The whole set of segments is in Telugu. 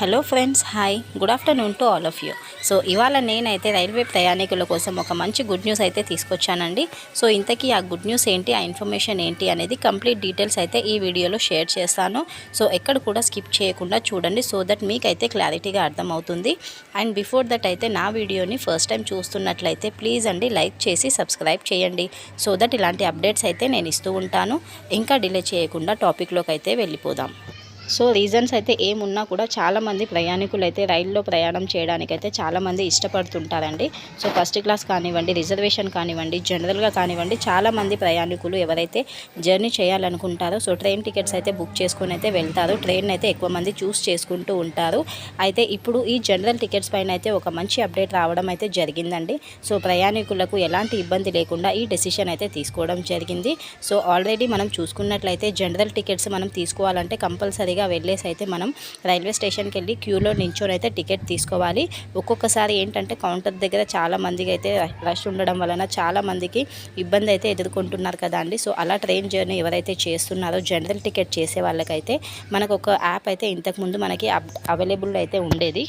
Hello friends hi. Good afternoon to all of you. So ఇవాళ నేనైతే రైల్వే ప్రయాణికుల కోసం ఒక మంచి గుడ్ న్యూస్ అయితే తీసుకొచ్చానండి. సో ఇంతకీ ఆ గుడ్ న్యూస్ ఏంటి ఆ ఇన్ఫర్మేషన్ ఏంటి అనేది కంప్లీట్ డీటెయిల్స్ అయితే ఈ వీడియోలో షేర్ చేస్తాను. సో ఎక్కడ కూడా స్కిప్ చేయకుండా చూడండి సో దట్ మీకైతే క్లారిటీగా అర్థమవుతుంది. అండ్ బిఫోర్ దట్ అయితే నా వీడియోని ఫస్ట్ టైం చూస్తున్నట్లయితే ప్లీజ్ అండి లైక్ చేసి సబ్స్క్రైబ్ చేయండి. సో దట్ ఇలాంటి అప్డేట్స్ అయితే నేను ఇస్తూ ఉంటాను. ఇంకా డిలే చేయకుండా టాపిక్లోకి అయితే వెళ్ళిపోదాం. సో రీజన్స్ అయితే ఏమున్నా కూడా చాలామంది ప్రయాణికులు అయితే రైల్లో ప్రయాణం చేయడానికి అయితే చాలామంది ఇష్టపడుతుంటారండి. సో ఫస్ట్ క్లాస్ కానివ్వండి రిజర్వేషన్ కానివ్వండి జనరల్గా కానివ్వండి చాలామంది ప్రయాణికులు ఎవరైతే జర్నీ చేయాలనుకుంటారో సో ట్రైన్ టికెట్స్ అయితే బుక్ చేసుకుని అయితే వెళ్తారు. ట్రైన్ అయితే ఎక్కువ మంది చూస్ చేసుకుంటూ ఉంటారు. అయితే ఇప్పుడు ఈ జనరల్ టికెట్స్ పైన అయితే ఒక మంచి అప్డేట్ రావడం అయితే జరిగిందండి. సో ప్రయాణికులకు ఎలాంటి ఇబ్బంది లేకుండా ఈ డెసిషన్ అయితే తీసుకోవడం జరిగింది. సో ఆల్రెడీ మనం చూసుకున్నట్లయితే జనరల్ టికెట్స్ మనం తీసుకోవాలంటే కంపల్సరీ కంపల్సరీగా వెళ్ళేసి అయితే మనం రైల్వే స్టేషన్కి వెళ్ళి క్యూలో నించొని అయితే టికెట్ తీసుకోవాలి. ఒక్కొక్కసారి ఏంటంటే కౌంటర్ దగ్గర చాలా మందికి అయితే రష్ ఉండడం వలన చాలా మందికి ఇబ్బంది అయితే ఎదుర్కొంటున్నారు కదా అండి. సో అలా ట్రైన్ జర్నీ ఎవరైతే చేస్తున్నారో జనరల్ టికెట్ చేసే వాళ్ళకైతే మనకు ఒక యాప్ అయితే ఇంతకుముందు మనకి అవైలబుల్ అయితే ఉండేది.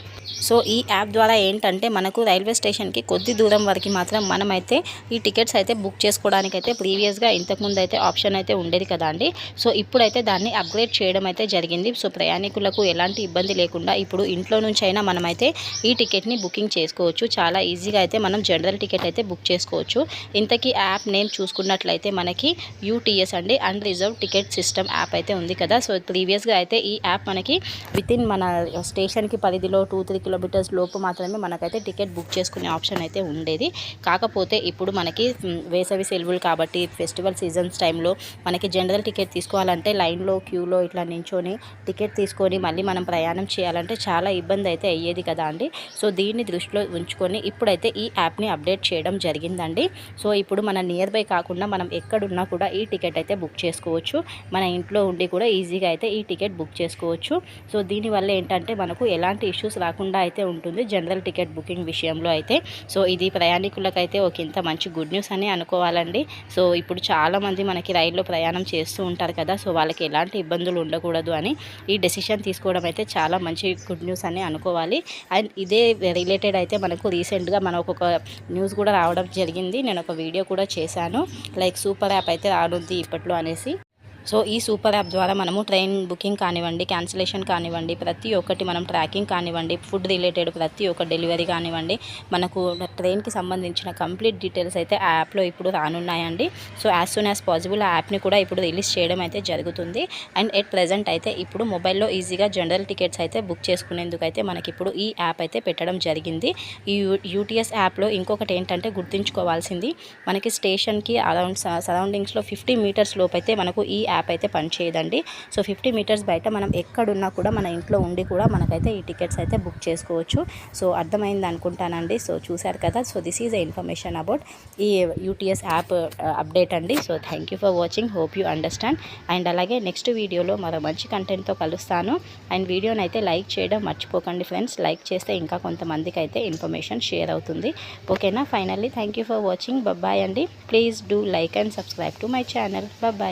సో ఈ యాప్ ద్వారా ఏంటంటే మనకు రైల్వే స్టేషన్కి కొద్ది దూరం వరకు మాత్రం మనమైతే ఈ టికెట్స్ అయితే బుక్ చేసుకోవడానికి అయితే ప్రీవియస్గా ఇంతకుముందు అయితే ఆప్షన్ అయితే ఉండేది కదా అండి. సో ఇప్పుడైతే దాన్ని అప్గ్రేడ్ చేయడం అయితే జరిగింది. సో ప్రయాణికులకు ఎలాంటి ఇబ్బంది లేకుండా ఇప్పుడు ఇంట్లో నుంచి అయినా మనమైతే ఈ టికెట్ని బుకింగ్ చేసుకోవచ్చు. చాలా ఈజీగా అయితే మనం జనరల్ టికెట్ అయితే బుక్ చేసుకోవచ్చు. ఇంతకీ యాప్ నేమ్ చూసుకున్నట్లయితే మనకి యూటీఎస్ అండి. Unreserved ticket system app అయితే ఉంది కదా. సో ప్రీవియస్గా అయితే ఈ యాప్ మనకి వితిన్ మన స్టేషన్కి పరిధిలో టూ త్రీ కిలోమీటర్స్ లోపు మాత్రమే మనకైతే టికెట్ బుక్ చేసుకునే ఆప్షన్ అయితే ఉండేది. కాకపోతే ఇప్పుడు మనకి వేసవి సెలవులు కాబట్టి ఫెస్టివల్ సీజన్స్ టైంలో మనకి జనరల్ టికెట్ తీసుకోవాలంటే లైన్లో క్యూలో ఇట్లా నించొని టికెట్ తీసుకొని మళ్ళీ మనం ప్రయాణం చేయాలంటే చాలా ఇబ్బంది అయితే అయ్యేది కదా అండి. సో దీన్ని దృష్టిలో ఉంచుకొని ఇప్పుడైతే ఈ యాప్ని అప్డేట్ చేయడం జరిగిందండి. సో ఇప్పుడు మన నియర్ బై కాకుండా మనం ఎక్కడున్నా కూడా ఈ టికెట్ అయితే బుక్ చేసుకోవచ్చు. మన ఇంట్లో ఉండి కూడా ఈజీగా అయితే ఈ టికెట్ బుక్ చేసుకోవచ్చు. సో దీనివల్ల ఏంటంటే మనకు ఎలాంటి ఇష్యూస్ రాకుండా అయితే ఉంటుంది జనరల్ టికెట్ బుకింగ్ విషయంలో అయితే. సో ఇది ప్రయాణికులకైతే ఒక ఇంత మంచి గుడ్ న్యూస్ అని అనుకోవాలండి. సో ఇప్పుడు చాలామంది మనకి రైల్లో ప్రయాణం చేస్తూ ఉంటారు కదా సో వాళ్ళకి ఎలాంటి ఇబ్బందులు ఉండకూడదు అని ఈ డెసిషన్ తీసుకోవడం అయితే చాలా మంచి గుడ్ న్యూస్ అని అనుకోవాలి. అండ్ ఇదే రిలేటెడ్ అయితే మనకు రీసెంట్గా మన ఒక న్యూస్ కూడా రావడం జరిగింది. నేను ఒక వీడియో కూడా చేశాను. లైక్ సూపర్ యాప్ అయితే రానుంది ఇప్పట్లో అనేసి. సో ఈ సూపర్ యాప్ ద్వారా మనము ట్రైన్ బుకింగ్ కానివ్వండి క్యాన్సిలేషన్ కానివ్వండి ప్రతి ఒక్కటి మనం ట్రాకింగ్ కానివ్వండి ఫుడ్ రిలేటెడ్ ప్రతి ఒక్క డెలివరీ కానివ్వండి మనకు ట్రైన్కి సంబంధించిన కంప్లీట్ డీటెయిల్స్ అయితే ఆ యాప్లో ఇప్పుడు రానున్నాయండి. So as soon as possible ఆ యాప్ని కూడా ఇప్పుడు రిలీజ్ చేయడం అయితే జరుగుతుంది. అండ్ ఎట్ ప్రజెంట్ అయితే ఇప్పుడు మొబైల్లో ఈజీగా జనరల్ టికెట్స్ అయితే బుక్ చేసుకునేందుకు అయితే మనకి ఇప్పుడు ఈ యాప్ అయితే పెట్టడం జరిగింది. ఈ యూటీఎస్ యాప్లో ఇంకొకటి ఏంటంటే గుర్తుంచుకోవాల్సింది మనకి స్టేషన్కి అరౌండ్ సరౌండింగ్స్లో ఫిఫ్టీ మీటర్స్ లోపు అయితే మనకు ఈ యాప్ అయితే పనిచేయదండి. సో ఫిఫ్టీ మీటర్స్ బయట మనం ఎక్కడున్నా కూడా మన ఇంట్లో ఉండి కూడా మనకైతే ఈ టికెట్స్ అయితే బుక్ చేసుకోవచ్చు. సో అర్థమైంది అనుకుంటానండి. సో చూశారు కదా. So this is a information about ఈ యూటీఎస్ యాప్ అప్డేట్ అండి. So thank you for watching hope you understand and అలాగే నెక్స్ట్ వీడియోలో మరో మంచి కంటెంట్తో కలుస్తాను. అండ్ వీడియోని అయితే లైక్ చేయడం మర్చిపోకండి ఫ్రెండ్స్. లైక్ చేస్తే ఇంకా కొంతమందికి అయితే ఇన్ఫర్మేషన్ షేర్ అవుతుంది. ఓకేనా? Finally thank you for watching bye అండి. Please do like and subscribe to my channel bye